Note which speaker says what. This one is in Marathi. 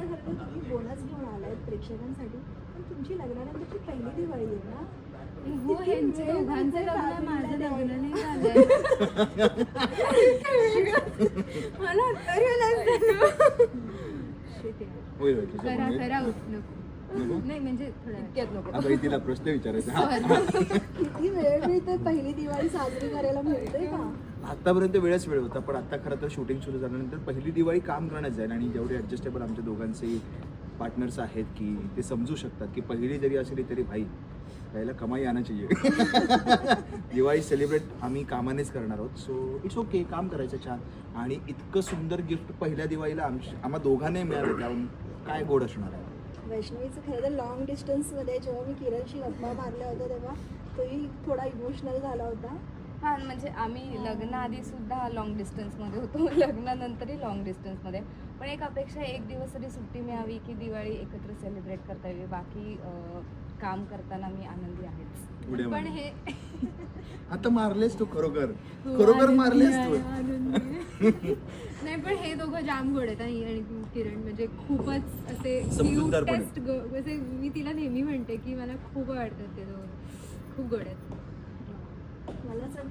Speaker 1: खरं तर तुम्ही बोनस घेऊन आलाय प्रेक्षकांसाठी. पण तुमची लग्नानंतरची पहिली दिवाळी आहे ना?
Speaker 2: हो दोघांचं
Speaker 1: म्हणजे
Speaker 2: लग्न माझं
Speaker 1: family
Speaker 2: लग्न नाही झालंय. मला तरी
Speaker 3: होईल होईल तुझं
Speaker 2: करा
Speaker 3: पण होईल.
Speaker 2: करा नको.
Speaker 3: नको?
Speaker 2: नाही म्हणजे थोड्या इतक्यात नको.
Speaker 3: आता तिला प्रश्न विचारायचा.
Speaker 1: किती वेळ मिळते पहिली दिवाळी साजरी करायला मिळते का?
Speaker 3: आतापर्यंत वेळच वेळ होता पण आता खरं तर शूटिंग सुरू झाल्यानंतर पहिली दिवाळी काम करण्यात जाईल आणि जेवढे ॲडजस्टेबल आमच्या दोघांचे पार्टनर्स आहेत की ते समजू शकतात की पहिली जरी असली तरी भाई यायला कमाई आणायची दिवाळी सेलिब्रेट आम्ही कामानेच करणार आहोत. सो इट्स ओके काम करायचं छान. आणि इतकं सुंदर गिफ्ट पहिल्या दिवाळीला आमच्या आम्हा दोघांनाही मिळालं त्याहून काय गोड असणार आहे?
Speaker 1: वैष्णवीचं खरं तर लॉंग डिस्टन्समध्ये जेव्हा मी किरणशी गप्पा मारल्या होत्या तेव्हा तोही थोडा इमोशनल झाला होता.
Speaker 2: हा म्हणजे आम्ही लग्नाआधी सुद्धा लॉंग डिस्टन्समध्ये होतो. लग्नानंतरही लॉंग डिस्टन्समध्ये पण एक अपेक्षा एक दिवस तरी सुट्टी मिळावी की दिवाळी एकत्र सेलिब्रेट करता यावी. बाकी अं, काम करताना मी आनंदी आहेच.
Speaker 3: उड्या
Speaker 4: पण. हे
Speaker 3: आता मारलेस तू खरोखर. खरोखर मारलेस तू.
Speaker 4: नाही पण हे दोघं जाम गोड आहेत आणि आणि किरण. म्हणजे खूपच असे
Speaker 3: समजूतदार पण
Speaker 4: टेस्ट असे मी तिला नेहमी म्हणते की मला खूप आवडतात ते दोघं. खूप गोड आहेत.
Speaker 1: मला असं